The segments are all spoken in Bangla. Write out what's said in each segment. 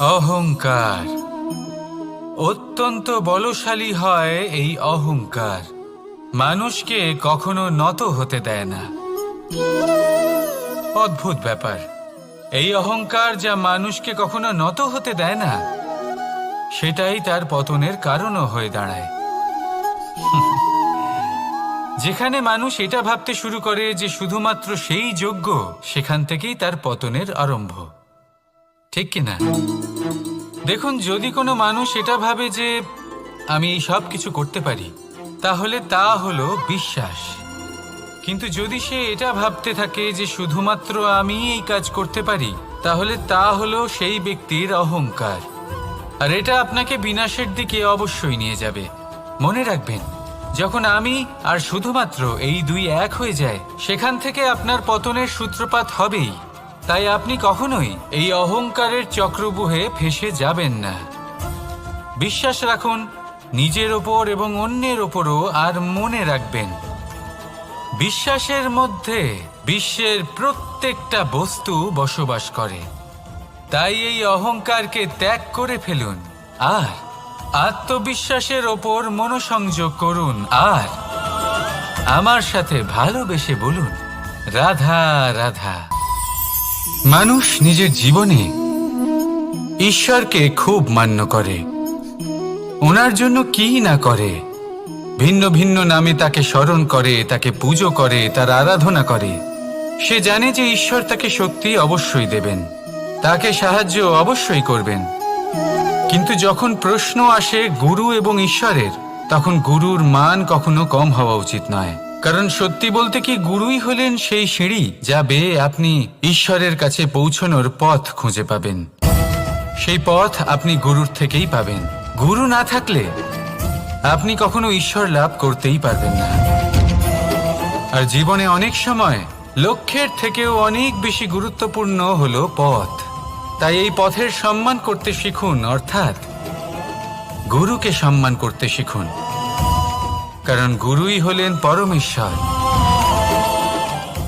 অহংকার। অত্যন্ত বলশালী হয় এই অহংকার। মানুষকে কখনো নত হতে দেয় না। অদ্ভুত ব্যাপার। এই অহংকার যা মানুষকে কখনো নত হতে দেয় না, সেটাই তার পতনের কারণও হয়ে দাঁড়ায়। যেখানে মানুষ এটা ভাবতে শুরু করে যে শুধুমাত্র সেই যোগ্য, সেখান থেকেই তার পতনের আরম্ভ। ঠিক কিনা? দেখুন, যদি কোনো মানুষ এটা ভাবে যে আমি এই সব কিছু করতে পারি, তাহলে তা হলো বিশ্বাস। কিন্তু যদি সে এটা ভাবতে থাকে যে শুধুমাত্র আমি এই কাজ করতে পারি, তাহলে তা হলো সেই ব্যক্তির অহংকার। আর এটা আপনাকে বিনাশের দিকে অবশ্যই নিয়ে যাবে। মনে রাখবেন, যখন আমি আর শুধুমাত্র এই দুই এক হয়ে যায়, সেখান থেকে আপনার পতনের সূত্রপাত হবেই। তাই আপনি কখনোই এই অহংকারের চক্রবুহে ফেসে যাবেন না। বিশ্বাস রাখুন, নিজের ওপর এবং অন্যের ওপরও আর মনে রাখবেন। বিশ্বাসের মধ্যে বিশ্বের প্রত্যেকটা বস্তু বসবাস করে। তাই এই অহংকারকে ত্যাগ করে ফেলুন, আর আত্মবিশ্বাসের ওপর মনোসংযোগ করুন, আর আমার সাথে ভালোবেসে বলুন, রাধা রাধা। মানুষ নিজের জীবনে ঈশ্বরকে খুব মান্য করে। ওনার জন্য কি না করে? ভিন্ন ভিন্ন নামে তাকে স্মরণ করে, তাকে পুজো করে, তার আরাধনা করে। সে জানে যে ঈশ্বর তাকে শক্তি অবশ্যই দেবেন। তাকে সাহায্য অবশ্যই করবেন। কিন্তু যখন প্রশ্ন আসে গুরু এবং ঈশ্বরের, তখন গুরুর মান কখনো কম হওয়া উচিত নয়। কারণ সত্যি বলতে কি গুরুই হলেন সেই সিঁড়ি যা বেয়ে আপনি ঈশ্বরের কাছে পৌঁছনোর পথ খুঁজে পাবেন। সেই পথ আপনি গুরুর থেকেই পাবেন। গুরু না থাকলে আপনি কখনো ঈশ্বর লাভ করতেই পারবেন না। আর জীবনে অনেক সময় লক্ষ্যের থেকেও অনেক বেশি গুরুত্বপূর্ণ হলো পথ। তাই এই পথের সম্মান করতে শিখুন, অর্থাৎ গুরুকে সম্মান করতে শিখুন। কারণ গুরুই হলেন পরমেশ্বর।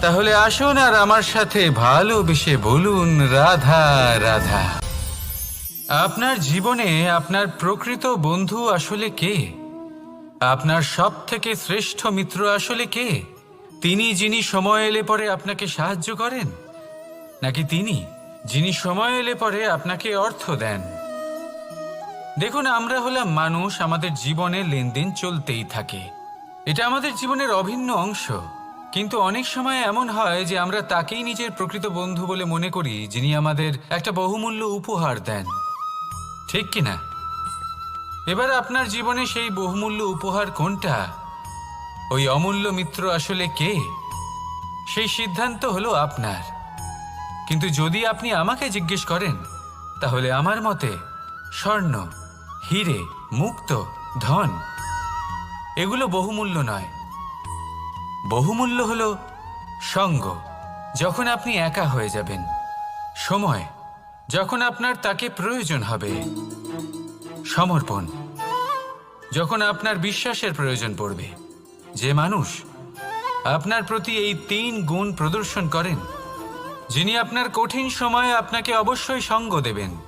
তাহলে আসুন আর আমার সাথে ভালোবেসে বলুন, রাধা রাধা। আপনার জীবনে আপনার প্রকৃত বন্ধু আসলে কে? আপনার সব থেকে শ্রেষ্ঠ মিত্র আসলে কে? তিনি যিনি সময় এলে পরে আপনাকে সাহায্য করেন? নাকি তিনি যিনি সময় এলে পরে আপনাকে অর্থ দেন? দেখুন, আমরা হলাম মানুষ, আমাদের জীবনে লেনদেন চলতেই থাকে। এটা আমাদের জীবনের অভিন্ন অংশ। কিন্তু অনেক সময় এমন হয় যে আমরা তাকেই নিজের প্রকৃত বন্ধু বলে মনে করি, যিনি আমাদের একটা বহুমূল্য উপহার দেন। ঠিক কি না? এবার আপনার জীবনে সেই বহুমূল্য উপহার কোনটা? ওই অমূল্য মিত্র আসলে কে? সেই সিদ্ধান্ত হলো আপনার। কিন্তু যদি আপনি আমাকে জিজ্ঞেস করেন, তাহলে আমার মতে স্বর্ণ। হিরে, মুক্ত, ধন। এগুলো বহুমূল্য নয়। বহুমূল্য হল সঙ্গ। যখন আপনি একা হয়ে যাবেন। সময়। যখন আপনার তাকে প্রয়োজন হবে। সমর্পণ। যখন আপনার বিশ্বাসের প্রয়োজন পড়বে। যে মানুষ আপনার প্রতি এই তিন গুণ প্রদর্শন করেন, যিনি আপনার কঠিন সময়ে আপনাকে অবশ্যই সঙ্গ দেবেন।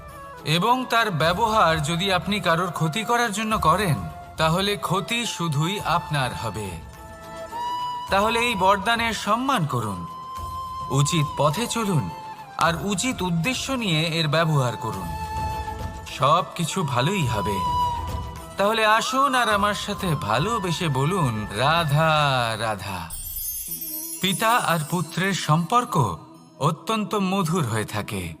এবং তার ব্যবহার যদি আপনি কারোর ক্ষতি করার জন্য করেন, তাহলে ক্ষতি শুধুই আপনার হবে। তাহলে এই বরদানের সম্মান করুন। উচিত পথে চলুন আর উচিত উদ্দেশ্য নিয়ে এর ব্যবহার করুন। সব কিছু ভালোই হবে। তাহলে আসুন আর আমার সাথে ভালোবেসে বলুন, রাধা রাধা। পিতা আর পুত্রের সম্পর্ক অত্যন্ত মধুর হয়ে থাকে।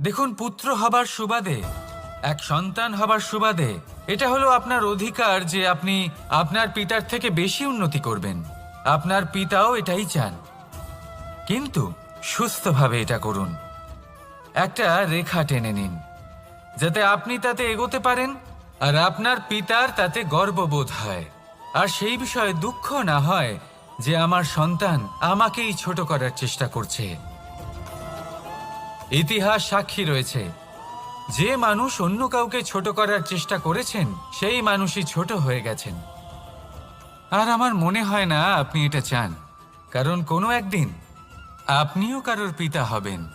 দেখুন, পুত্র হবার সুবাদে, এক সন্তান হবার সুবাদে, এটা হলো আপনার অধিকার যে আপনি আপনার পিতার থেকে বেশি উন্নতি করবেন। আপনার পিতাও এটাই চান। কিন্তু সুস্থভাবে এটা করুন। একটা রেখা টেনে নিন, যাতে আপনি তাতে এগোতে পারেন আর আপনার পিতার তাতে গর্ববোধ হয়। আর সেই বিষয়ে দুঃখ না হয় যে আমার সন্তান আমাকেই ছোট করার চেষ্টা করছে। ইতিহাস সাক্ষী রয়েছে। যে মানুষ অন্য কাউকে ছোট করার চেষ্টা করেছেন, সেই মানুষই ছোট হয়ে গেছেন। আর আমার মনে হয় না আপনি এটা চান। কারণ কোনো একদিন আপনিও কারোর পিতা হবেন।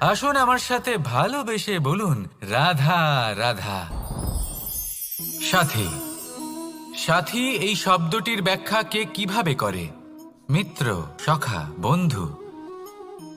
আসুন আমার সাথে ভালোবেসে বলুন, রাধা রাধা। সাথী সাথী, এই শব্দটির ব্যাখ্যা কে কীভাবে করে? মিত্র, সখা, বন্ধু।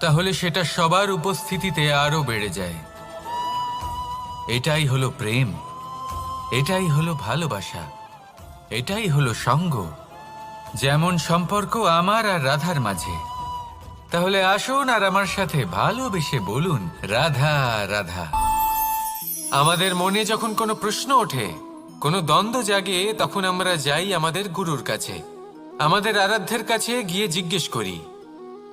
তাহলে সেটা সবার উপস্থিতিতে আরও বেড়ে যায়। এটাই হলো প্রেম। এটাই হলো ভালোবাসা। এটাই হলো সঙ্গ। যেমন সম্পর্ক আমার আর রাধার মাঝে। তাহলে আসুন আর আমার সাথে ভালোবেসে বলুন, রাধা রাধা। আমাদের মনে যখন কোনো প্রশ্ন ওঠে, কোনো দ্বন্দ্ব জাগে, তখন আমরা যাই আমাদের গুরুর কাছে। আমাদের আরাধ্যের কাছে গিয়ে জিজ্ঞেস করি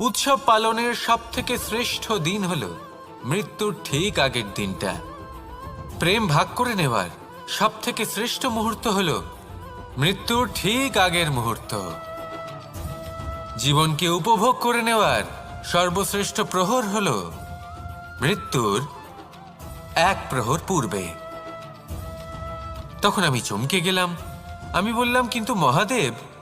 উৎসব পালনের সব থেকে শ্রেষ্ঠ দিন হল মৃত্যুর ঠিক আগের দিনটা। প্রেম ভাগ করে নেওয়ার সব থেকে শ্রেষ্ঠ মুহূর্ত হল মৃত্যুর ঠিক আগের মুহূর্ত। জীবনকে উপভোগ করে নেওয়ার সর্বশ্রেষ্ঠ প্রহর হল মৃত্যুর এক প্রহর পূর্বে। তখন আমি চমকে গেলাম। আমি বললাম, কিন্তু মহাদেব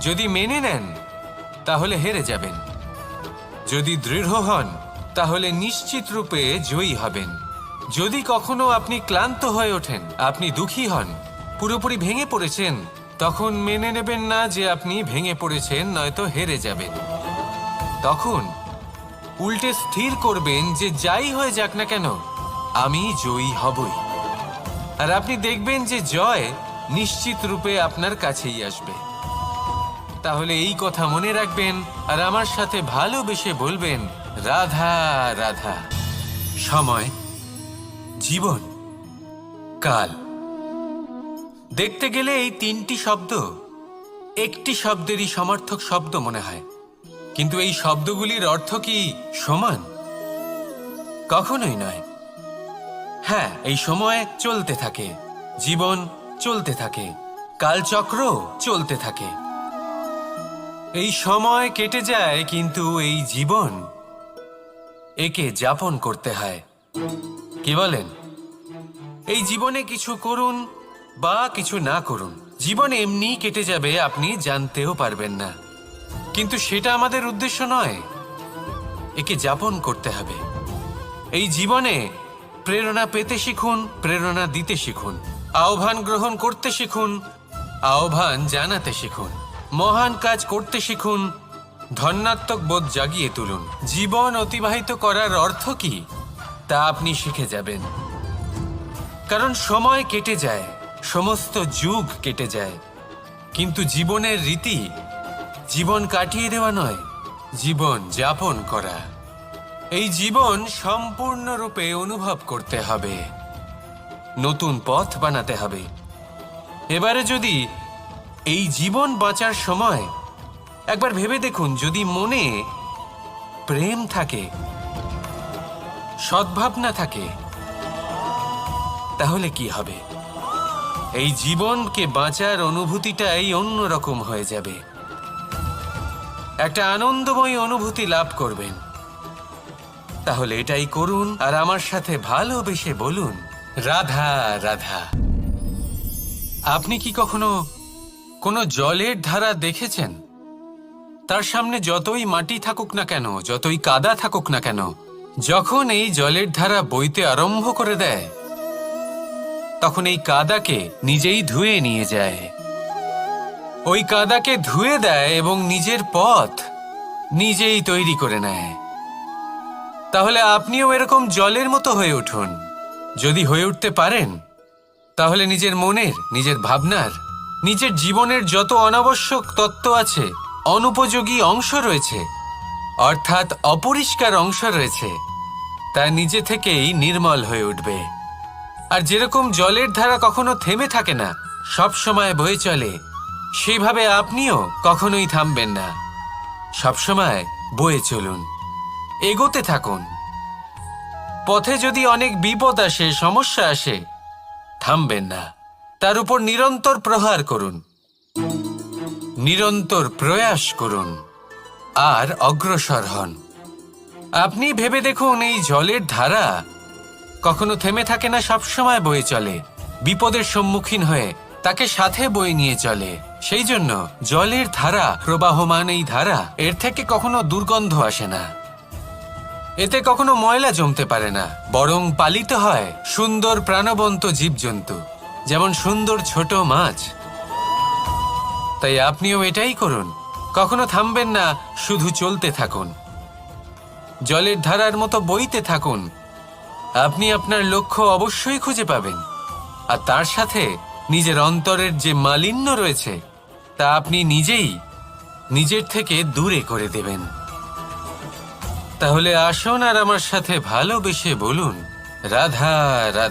যদি মেনে নেন, তাহলে হেরে যাবেন। যদি দৃঢ় হন, তাহলে নিশ্চিত রূপে জয়ী হবেন। যদি কখনো আপনি ক্লান্ত হয়ে ওঠেন, আপনি দুঃখী হন, পুরোপুরি ভেঙে পড়েছেন, তখন মেনে নেবেন না যে আপনি ভেঙে পড়েছেন, নয়তো হেরে যাবেন। তখন উল্টে স্থির করবেন যে যাই হয়ে যাক না কেন, আমি জয়ী হবই। আর আপনি দেখবেন যে জয় নিশ্চিত রূপে আপনার কাছেই আসবে। তাহলে এই কথা মনে রাখবেন আর আমার সাথে ভালোবেসে বলবেন, রাধা রাধা। সময়, জীবন, কাল। দেখতে গেলে এই তিনটি শব্দ একটি শব্দেরই সমার্থক শব্দ মনে হয়। কিন্তু এই শব্দগুলির অর্থ কি সমান? কখনোই নয়। হ্যাঁ এই সময় চলতে থাকে, জীবন চলতে থাকে, কালচক্র চলতে থাকে। এই সময় কেটে যায়, কিন্তু এই জীবন একে যাপন করতে হয়। কি বলেন? এই জীবনে কিছু করুন বা কিছু না করুন, জীবন এমনি কেটে যাবে, আপনি জানতেও পারবেন না। কিন্তু সেটা আমাদের উদ্দেশ্য নয়, একে যাপন করতে হবে। এই জীবনে প্রেরণা পেতে শিখুন, প্রেরণা দিতে শিখুন, আহ্বান গ্রহণ করতে শিখুন, আহ্বান জানাতে শিখুন। মহান কাজ করতে শিখুন ধন্যাত্মক বোধ জাগিয়ে তুলুন। জীবন অতিবাহিত করার অর্থ কি? তা আপনি শিখে যাবেন। কারণ সময় কেটে যায়, সমস্ত যুগ কেটে যায়। কিন্তু জীবনের রীতি, জীবন কাটিয়ে দেওয়া নয়, জীবন যাপন করা। এই জীবন সম্পূর্ণরূপে অনুভব করতে হবে। নতুন পথ বানাতে হবে। এবারে যদি এই জীবন বাঁচার সময় একবার ভেবে দেখুন, যদি মনে প্রেম থাকে, সদ্ভাবনা থাকে, তাহলে কি হবে? এই জীবনকে বাঁচার অনুভূতিটাই অন্যরকম হয়ে যাবে। একটা আনন্দময় অনুভূতি লাভ করবেন। তাহলে এটাই করুন, আর আমার সাথে ভালোবেসে বলুন, রাধা রাধা। আপনি কি কখনো কোনো জলের ধারা দেখেছেন? তার সামনে যতই মাটি থাকুক না কেন, যতই কাদা থাকুক না কেন, যখন এই জলের ধারা বইতে আরম্ভ করে দেয়, তখন এই কাদাকে নিজেই ধুয়ে নিয়ে যায়। ওই কাদাকে ধুয়ে দেয় এবং নিজের পথ নিজেই তৈরি করে নেয়। তাহলে আপনিও এরকম জলের মতো হয়ে উঠুন। যদি হয়ে উঠতে পারেন, তাহলে নিজের মনের, নিজের ভাবনার নিজের জীবনের যত অনাবশ্যক তত্ত্ব আছে, অনুপযোগী অংশ রয়েছে, অর্থাৎ অপরিষ্কার অংশ রয়েছে, তা নিজে থেকেই নির্মল হয়ে উঠবে। আর যেরকম জলের ধারা কখনো থেমে থাকে না, সব সময় বয়ে চলে, সেইভাবে আপনিও কখনোই থামবেন না। সবসময় বয়ে চলুন, এগোতে থাকুন। পথে যদি অনেক বিপদ আসে, সমস্যা আসে, থামবেন না। তার উপর নিরন্তর প্রহার করুন। নিরন্তর প্রয়াস করুন। আর অগ্রসর হন। আপনি ভেবে দেখুন, এই জলের ধারা কখনো থেমে থাকে না, সবসময় বয়ে চলে। বিপদের সম্মুখীন হয়ে তাকে সাথে বয়ে নিয়ে চলে। সেই জন্য জলের ধারা, প্রবাহমান এই ধারা, এর থেকে কখনো দুর্গন্ধ আসে না। এতে কখনো ময়লা জমতে পারে না। বরং পালিত হয় সুন্দর প্রাণবন্ত জীবজন্তু। যেমন সুন্দর ছোট মাছ। তাই আপনিও এটাই করুন। কখনো থামবেন না, শুধু চলতে থাকুন। জলের ধারার মতো বইতে থাকুন। আপনি আপনার লক্ষ্য অবশ্যই খুঁজে পাবেন। আর তার সাথে নিজের অন্তরের যে মালিন্য রয়েছে, তা আপনি নিজেই নিজের থেকে দূরে করে দেবেন। তাহলে আসুন আর আমার সাথে ভালোবেসে বলুন, রাধা রাধা।